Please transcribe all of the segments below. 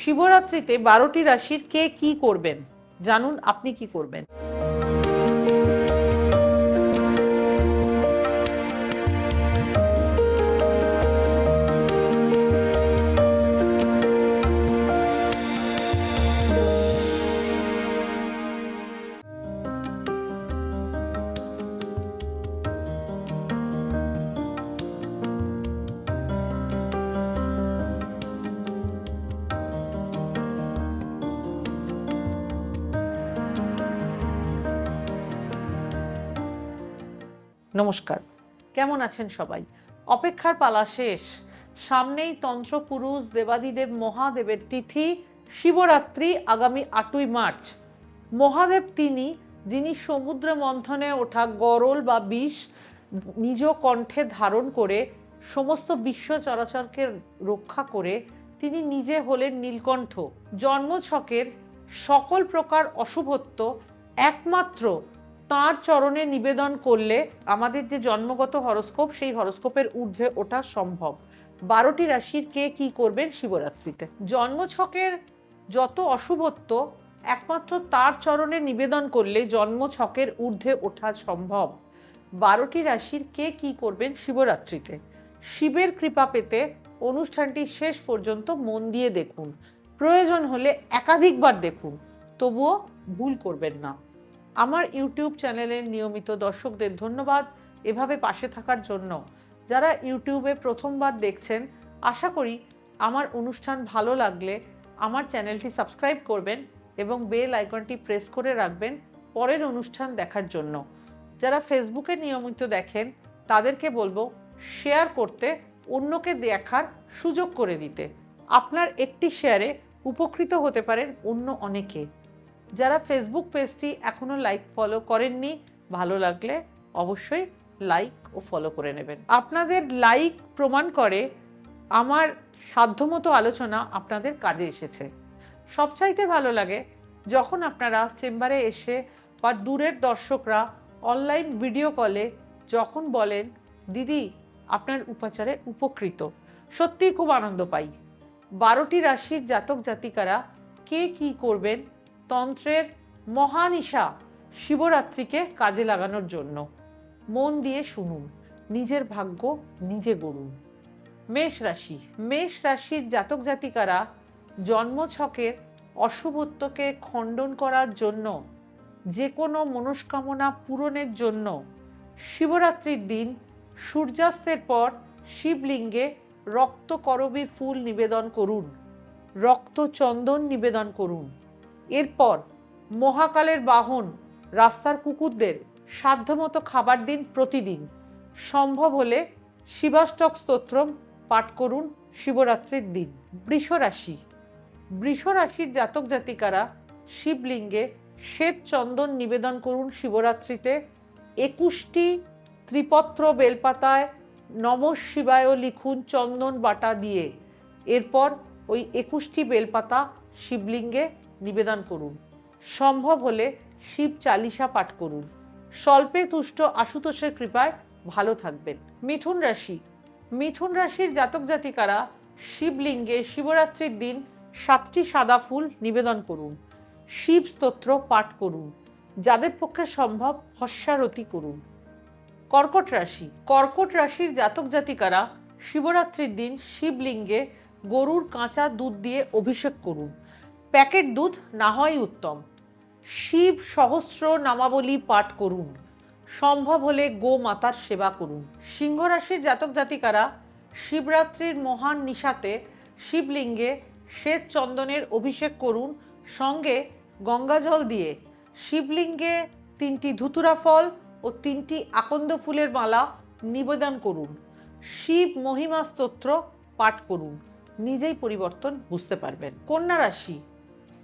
শিবরাত্রিতে বারোটি রাশির কে কি করবেন? জানুন আপনি কি করবেন? নমস্কার। কেমন আছেন সবাই? অপেক্ষার পালা শেষ। সামনেই তন্ত্রপুরুষ দেবাদিদেব মহাদেবের তিথি শিবরাত্রি আগামী আটই মার্চ। মহাদেব তিনি, যিনি সমুদ্র মন্থনে ওঠা গরল বা বিষ নিজ কণ্ঠে ধারণ করে সমস্ত বিশ্ব চরাচরকে রক্ষা করে তিনি নিজে হলেন নীলকণ্ঠ। জন্মছকের সকল প্রকার অশুভত্ব একমাত্র তার চরণে নিবেদন করলে আমাদের যে জন্মগত হরস্কোপ, সেই হরস্কোপের ঊর্ধ্বে ওঠা সম্ভব। বারোটি রাশির কে কি করবেন শিবরাত্রিতে? জন্মছকের যত অশুভত্ব, একমাত্র তার চরণে নিবেদন করলে জন্মছকের ঊর্ধ্বে ওঠা সম্ভব। বারোটি রাশির কে কি করবেন শিবরাত্রিতে? শিবের কৃপা পেতে অনুষ্ঠানটি শেষ পর্যন্ত মন দিয়ে দেখুন। প্রয়োজন হলে একাধিকবার দেখুন, তবুও ভুল করবেন না। আমার ইউটিউব চ্যানেলের নিয়মিত দর্শকদের ধন্যবাদ এভাবে পাশে থাকার জন্য। যারা ইউটিউবে প্রথমবার দেখছেন, আশা করি আমার অনুষ্ঠান ভালো লাগলে আমার চ্যানেলটি সাবস্ক্রাইব করবেন এবং বেল আইকনটি প্রেস করে রাখবেন পরের অনুষ্ঠান দেখার জন্য। যারা ফেসবুকে নিয়মিত দেখেন, তাদেরকে বলব শেয়ার করতে, অন্যকে দেখার সুযোগ করে দিতে। আপনার একটি শেয়ারে উপকৃত হতে পারেন অন্য অনেকে। যারা ফেসবুক পেজটি এখনও লাইক ফলো করেননি, ভালো লাগলে অবশ্যই লাইক ও ফলো করে নেবেন। আপনাদের লাইক প্রমাণ করে আমার সাধ্যমতো আলোচনা আপনাদের কাজে এসেছে। সবচাইতে ভালো লাগে যখন আপনারা চেম্বারে এসে বা দূরের দর্শকরা অনলাইন ভিডিও কলে যখন বলেন, দিদি, আপনার উপাচারে উপকৃত। সত্যিই খুব আনন্দ পাই। বারোটি রাশির জাতক জাতিকারা কে কি করবেন তন্ত্রের মহানিশা শিবরাত্রিকে কাজে লাগানোর জন্য। মন দিয়ে শুনুন, নিজের ভাগ্য নিজে গড়ুন। মেষ রাশি, মেষ রাশির জাতক জাতিকারা জন্মছকের অশুভত্বকে খণ্ডন করার জন্য যে কোনো মনস্কামনা পূরণের জন্য শিবরাত্রির দিন সূর্যাস্তের পর শিবলিঙ্গে রক্তকরবী ফুল নিবেদন করুন রক্ত চন্দন নিবেদন করুন। এরপর মহাকালের বাহন রাস্তার কুকুরদের সাধ্যমতো খাবার দিন প্রতিদিন। সম্ভব হলে শিবাষ্টক স্তোত্রম পাঠ করুন শিবরাত্রির দিন। বৃষ রাশি বৃষ রাশির জাতক জাতিকারা শিবলিঙ্গে শ্বেত চন্দন নিবেদন করুন শিবরাত্রিতে। একুশটি ত্রিপত্র বেলপাতায় নম শিবায় লিখুন চন্দন বাটা দিয়ে। এরপর ওই একুশটি বেলপাতা শিবলিঙ্গে নিবেদন করুন। সম্ভব হলে শিব চালিসা পাঠ করুন। স্বল্পে তুষ্ট আশুতোষের কৃপায় ভালো থাকবেন। মিথুন রাশি। মিথুন রাশির জাতক জাতিকারা শিবলিঙ্গে শিবরাত্রির দিন সাতটি সাদা ফুল নিবেদন করুন। শিব স্তোত্র পাঠ করুন। যাদের পক্ষে সম্ভব হস্যারতি করুন। কর্কট রাশি। কর্কট রাশির জাতক জাতিকারা শিবরাত্রির দিন শিবলিঙ্গে গরুর কাঁচা দুধ দিয়ে অভিষেক করুন। প্যাকেট দুধ না হয় উত্তম। শিব সহস্র নামাবলী পাঠ করুন। সম্ভব হলে গো মাতার সেবা করুন। সিংহ রাশির জাতক জাতিকারা শিবরাত্রির মহান নিশাতে শিবলিঙ্গে শ্বেত চন্দনের অভিষেক করুন। সঙ্গে গঙ্গাজল দিয়ে শিবলিঙ্গে তিনটি ধুতুরা ফল ও তিনটি আকন্দ ফুলের মালা নিবেদন করুন। শিব মহিমা স্তোত্র পাঠ করুন। নিজেই পরিবর্তন বুঝতে পারবেন। কন্যা রাশি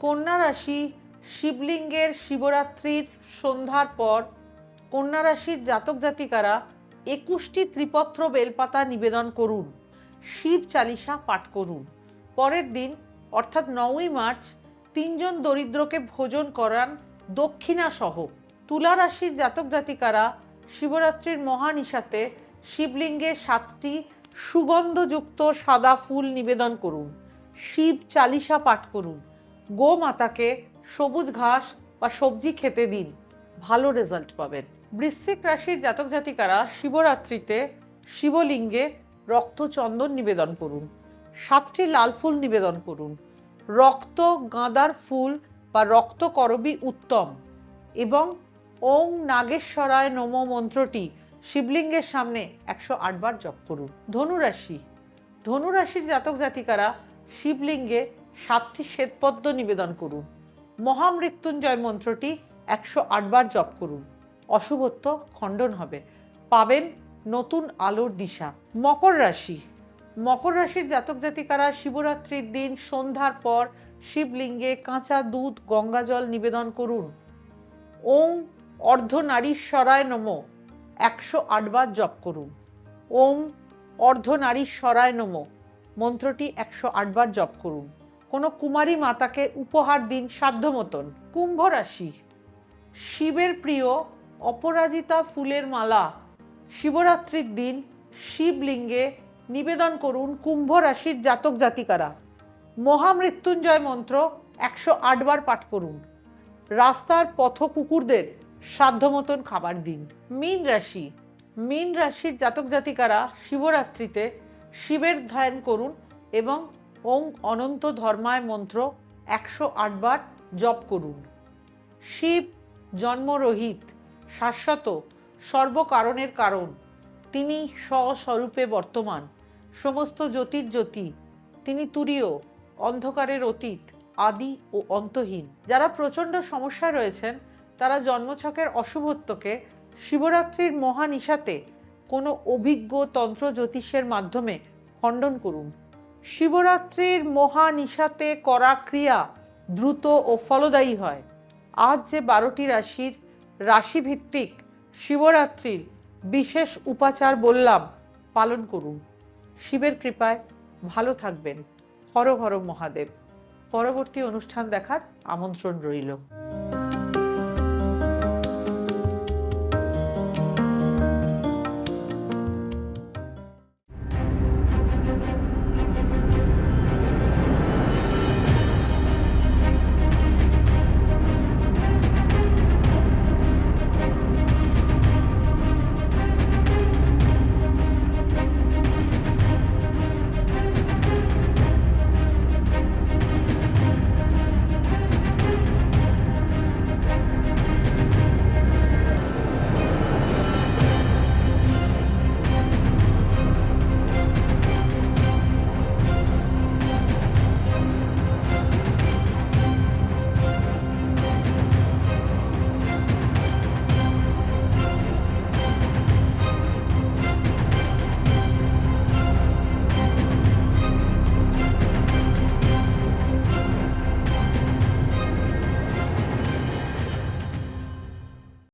কন্যা রাশি শিবলিঙ্গের শিবরাত্রির সন্ধ্যার পর কন্যা রাশির জাতক জাতিকারা একুশটি ত্রিপত্র বেলপাতা নিবেদন করুন, শিব চালিসা পাঠ করুন। পরের দিন, অর্থাৎ নয়ই মার্চ, তিনজন দরিদ্রকে ভোজন করান দক্ষিণা সহ তুলা রাশির জাতক জাতিকারা শিবরাত্রির মহানিশাতে শিবলিঙ্গে সাতটি সুগন্ধযুক্ত সাদা ফুল নিবেদন করুন, শিব চালিসা পাঠ করুন। গো মাতাকে সবুজ ঘাস বা সবজি খেতে দিন। ভালো রেজাল্ট পাবেন। বৃশ্চিক রাশির জাতক জাতিকারা শিবরাত্রিতে শিবলিঙ্গে রক্তচন্দন নিবেদন করুন। সাতটি লাল ফুল নিবেদন করুন। রক্ত গাঁদার ফুল বা রক্ত করবী উত্তম এবং ওং নাগেশ্বরায় নম মন্ত্রটি শিবলিঙ্গের সামনে একশো আটবার জপ করুন। ধনুরাশি। ধনুরাশির জাতক জাতিকারা শিবলিঙ্গে সাতটি শ্বেতপদ্ম নিবেদন করুন। মহামৃত্যুঞ্জয় মন্ত্রটি একশো আটবার জপ করুন। অশুভত্ব খণ্ডন হবে। পাবেন নতুন আলোর দিশা। মকর রাশি। মকর রাশির জাতক জাতিকারা শিবরাত্রির দিন সন্ধ্যার পর শিবলিঙ্গে কাঁচা দুধ গঙ্গাজল নিবেদন করুন। ওম ওং অর্ধনারীশ্বরায় নম। একশো আটবার জপ করুন। ওম অর্ধনারীশ্বরায় নম। মন্ত্রটি একশো আটবার জপ করুন। কোনো কুমারী মাতাকে উপহার দিন সাধ্য মতন কুম্ভ রাশি। শিবের প্রিয় অপরাজিতা ফুলের মালা। শিবরাত্রির দিন শিবলিঙ্গে নিবেদন করুন কুম্ভ রাশির জাতক জাতিকারা। মহামৃত্যুঞ্জয় মন্ত্র একশো আটবার পাঠ করুন। রাস্তার পথ কুকুরদের সাধ্য মতন খাবার দিন। মীন রাশি। মীন রাশির জাতক জাতিকারা শিবরাত্রিতে শিবের ধ্যান করুন এবং ওং অনন্ত ধর্মায় মন্ত্র একশো আটবার জপ করুন। শিব জন্মরহিত, শাশ্বত, সর্বকারণের কারণ। তিনি স্বস্বরূপে বর্তমান। সমস্ত জ্যোতির জ্যোতি। তিনি তুরীয়, অন্ধকারের অতীত, আদি ও অন্তহীন। যারা প্রচণ্ড সমস্যায় রয়েছেন, তারা জন্মছকের অশুভত্বকে শিবরাত্রির মহানিশাতে কোনো অভিজ্ঞ তন্ত্র জ্যোতিষের মাধ্যমে খণ্ডন করুন। শিবরাত্রির মহানিশাতে করা ক্রিয়া দ্রুত ও ফলদায়ী হয়। আজ যে বারোটি রাশির রাশিভিত্তিক শিবরাত্রির বিশেষ উপাচার বললাম, পালন করুন। শিবের কৃপায় ভালো থাকবেন। হর হর মহাদেব। পরবর্তী অনুষ্ঠান দেখার আমন্ত্রণ রইল।